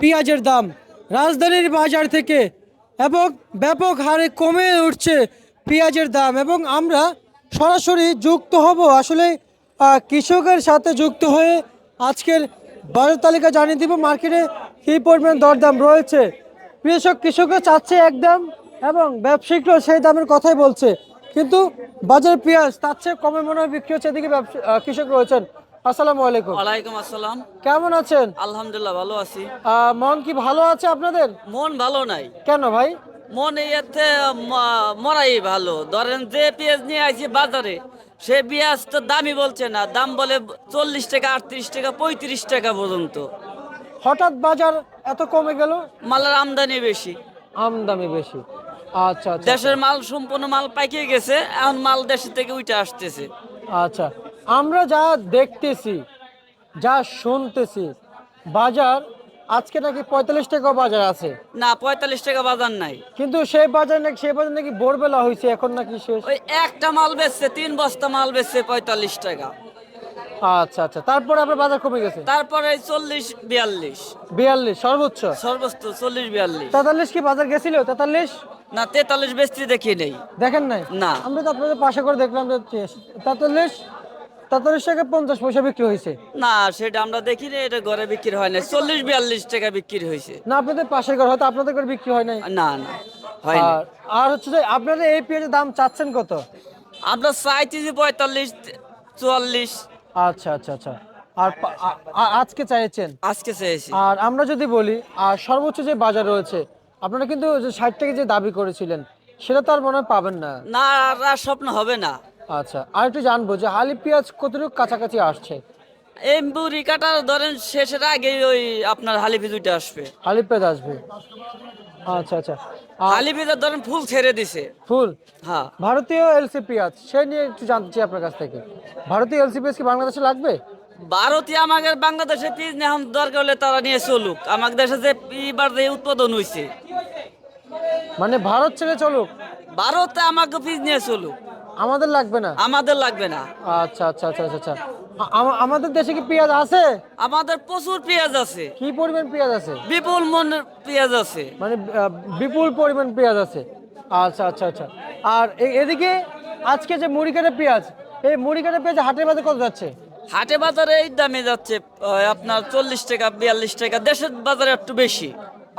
পেঁয়াজের দাম। রাজধানীর বাজার থেকে এবং ব্যাপক হারে কমে উঠছে পেঁয়াজের দাম এবং আমরা সরাসরি যুক্ত হব। আসলে কৃষকের সাথে যুক্ত হয়ে আজকের বাজার তালিকা জানিয়ে দিব। মার্কেটে কী পরিমাণ দরদাম রয়েছে? কৃষক কৃষকরা চাচ্ছে এক দাম এবং ব্যবসায়িকরাও সেই দামের কথাই বলছে। কিন্তু বাজারে পেঁয়াজ তার চেয়ে কমে মনে হয় বিক্রি হচ্ছে। এদিকে ব্যবসা- কৃষক রয়েছেন আসসালামু আলাইকুম। ওয়ালাইকুম আসসালাম। কেমন আছেন? আলহামদুলিল্লাহ ভালো আছি। মন কি ভালো আছে আপনাদের? মন ভালো নাই। কেন ভাই? মন এতে মরাই ভালো। ধরেন যে পেঁয়াজ নিয়ে আসি বাজারে সে পেঁয়াজ তো দামই বলছে না। দাম বলে চল্লিশ টাকা আটত্রিশ টাকা পঁয়ত্রিশ টাকা পর্যন্ত। হঠাৎ বাজার এত কমে গেল? মালের আমদানি বেশি। আমদামি বেশি। আচ্ছা আচ্ছা দেশের মাল সম্পূর্ণ মাল পাইকে গেছে এখন মাল দেশের থেকে উঠে আসতেছে। আচ্ছা। আমরা যা দেখতেছি যা শুনতেছি বাজার আজকে নাকি পঁয়তাল্লিশ টাকা বাজার আছে। না পঁয়তাল্লিশ টাকা বাজার নাই। কিন্তু সেই বাজার নাকি সেই বাজার নাকি ভোরবেলা হয়েছে এখন নাকি শেষ। ওই একটা মাল বেচছে তিন বস্তা মাল বেচছে পঁয়তাল্লিশ টাকা। আচ্ছা আচ্ছা তারপরে আপনার বাজার কমে গেছে? তারপরে চল্লিশ বিয়াল্লিশ। বিয়াল্লিশ সর্বোচ্চ? সর্বোচ্চ চল্লিশ বিয়াল্লিশ। তেতাল্লিশ কি বাজার গেছিল? তেতাল্লিশ? না তেতাল্লিশ বেচতে দেখি নেই। দেখেন নাই? না। আমরা তো আপনাদের পাশে করে দেখলাম তেতাল্লিশ তেতাল্লিশ টাকা পঞ্চাশ পয়সা বিক্রি হয়েছে। না সেটা আমরা দেখিনি এটা ঘরে বিক্রি হয় না চল্লিশ বিয়াল্লিশ টাকা বিক্রি হয়েছে। না আপনাদের পাশের ঘর হয়তো আপনাদের ঘরে বিক্রি হয় নাই। না না হয় না আর আর হচ্ছে যে আপনারা এই পেঁয়াজের দাম চাচ্ছেন কত? আমরা চাইতেছি পঁয়তাল্লিশ চুয়াল্লিশ। আচ্ছা আচ্ছা আচ্ছা। আর পা- আ- আ- আজকে চাইছেন? আজকে চেয়েছি আর আমরা যদি বলি আর সর্বোচ্চ যে বাজার রয়েছে আপনারা কিন্তু যে ষাট টাকা যে দাবি করেছিলেন সেটা তো আর মনে হয় পাবেন না। না আর আর স্বপ্ন হবে না। আচ্ছা আর একটু জানব যে হালি পেঁয়াজ কতটুকু কাছাকাছি আসছে? এই বুড়ি কাটা ধরেন শেষের আগে ওই আপনার হালিফি দুইটা আসবে। হালি পেঁয়াজ আসবে। আচ্ছা আচ্ছা। আর হালিফিটা ধরেন ফুল ছেড়ে দিছে। ফুল? হ্যাঁ। ভারতীয় এলসি পেঁয়াজ সে নিয়ে একটু জানতে চাই আপনার কাছ থেকে। ভারতীয় এলসি পেঁয়াজ কি বাংলাদেশে লাগবে? ভারতীয় আমাদের বাংলাদেশে পিস এখন দরকার হলে তারা নিয়ে চলুক। আমাদের দেশে যে এবার যে উৎপাদন হয়েছে মানে ভারত ছেড়ে চলুক? ভারতে আমাকে পিস নিয়ে চলুক। আমাদের লাগবে না? আমাদের লাগবে না। আচ্ছা আচ্ছা আচ্ছা আচ্ছা আচ্ছা। আমাদের দেশে কি পেঁয়াজ আছে? আমাদের প্রচুর পেঁয়াজ আছে। কি পরিমাণ পেঁয়াজ আছে? বিপুল মনের পেঁয়াজ আছে। মানে বিপুল পরিমাণ পেঁয়াজ আছে। আচ্ছা আচ্ছা আচ্ছা। আর এদিকে আজকে যে মুড়ি কাটা পেঁয়াজ এই মুড়ি কাটা পেঁয়াজ হাটের বাজারে কত যাচ্ছে? হাটে বাজারে এই দামে যাচ্ছে আপনার চল্লিশ টাকা বিয়াল্লিশ টাকা। দেশের বাজারে একটু বেশি।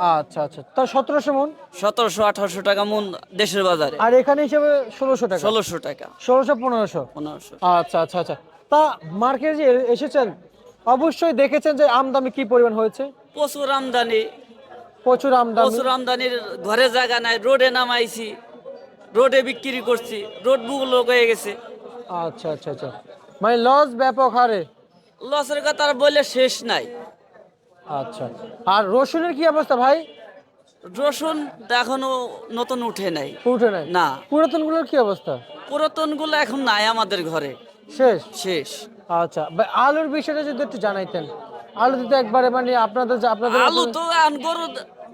আচ্ছা আচ্ছা। তা সতেরোশো মন? সতেরোশো আঠারোশো টাকা মন দেশের বাজারে। আর এখানে হিসেবে ষোলোশো টাকা? ষোলোশো টাকা। ষোলোশো পনেরোশো? পনেরোশো। আচ্ছা আচ্ছা আচ্ছা। তা মার্কেটে যে এসেছেন অবশ্যই দেখেছেন যে আমদানি কি পরিমাণ হয়েছে? প্রচুর আমদানি। প্রচুর আমদামি প্রচুর আমদানির ঘরে জায়গা নাই রোডে নামাইছি রোডে বিক্রি করছি রোড বুগুলো হয়ে গেছে। আচ্ছা আচ্ছা আচ্ছা। মানে লস ব্যাপক হারে? লসের কথা আর বলে শেষ নাই। আচ্ছা। আর রসুনের কি অবস্থা ভাই? রসুন তো এখনও নতুন উঠে নাই। উঠে নাই? না। পুরাতনগুলোর কি অবস্থা? পুরাতনগুলো এখন নাই আমাদের ঘরে। শেষ? শেষ। আচ্ছা ভাই, আলুর বিষয়টা যদি একটু জানাইতেন। আলু দিতে একবারে মানে আপনাদের যে- আপনাদের আলু তো এখন গরু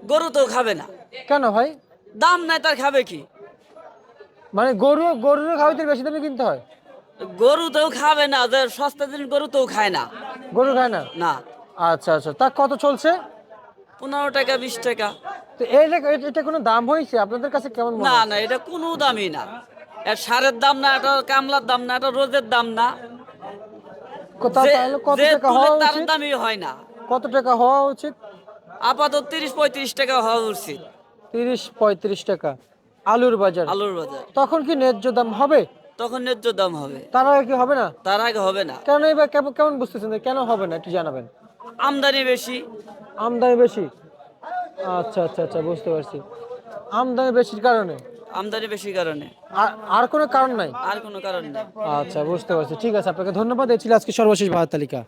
গরু তো খাবে না। কেন ভাই? দাম নাই তার খাবে কি? মানে গরু গরুর খাওয়াইতে বেশি দামে কিনতে হয়? গরু তো খাবে না সস্তা দিন গরু তো খায় না। গরু খায় না? না। আচ্ছা আচ্ছা। তা কত চলছে? পনেরো টাকা বিশ টাকা। তো এটা এটা- এটা কোনো দাম হয়েছে? আপনাদের কাছে কেমন না না এটা কোনো দামই না। এর সারের দাম না এটা কামলার দাম না এটা রোজের দাম না। কত- টাকা হওয়া তার উচিত? দামই হয় না। কত টাকা হওয়া উচিত? আপাতত তিরিশ পঁয়ত্রিশ টাকা হওয়া উচিত। তিরিশ পঁয়ত্রিশ টাকা। আলুর বাজার। আলুর বাজার। তখন কি ন্যায্য দাম হবে? তখন ন্যায্য দাম হবে। তার আগে কি হবে না? তার আগে হবে না। কেন এবার কেমন কেমন বুঝতেছেন কেন হবে না একটু জানাবেন। আমদানি বেশি। আমদানি বেশি? আচ্ছা আচ্ছা আচ্ছা বুঝতে পারছি। আমদানি বেশির কারণে? আমদানি বেশি কারণে। আর আর কোনো কারণ নাই? আর কোনো কারণ নাই। আচ্ছা বুঝতে পারছি। ঠিক আছে আপনাকে ধন্যবাদ। এই ছিল আজকে সর্বশেষ ভারত তালিকা।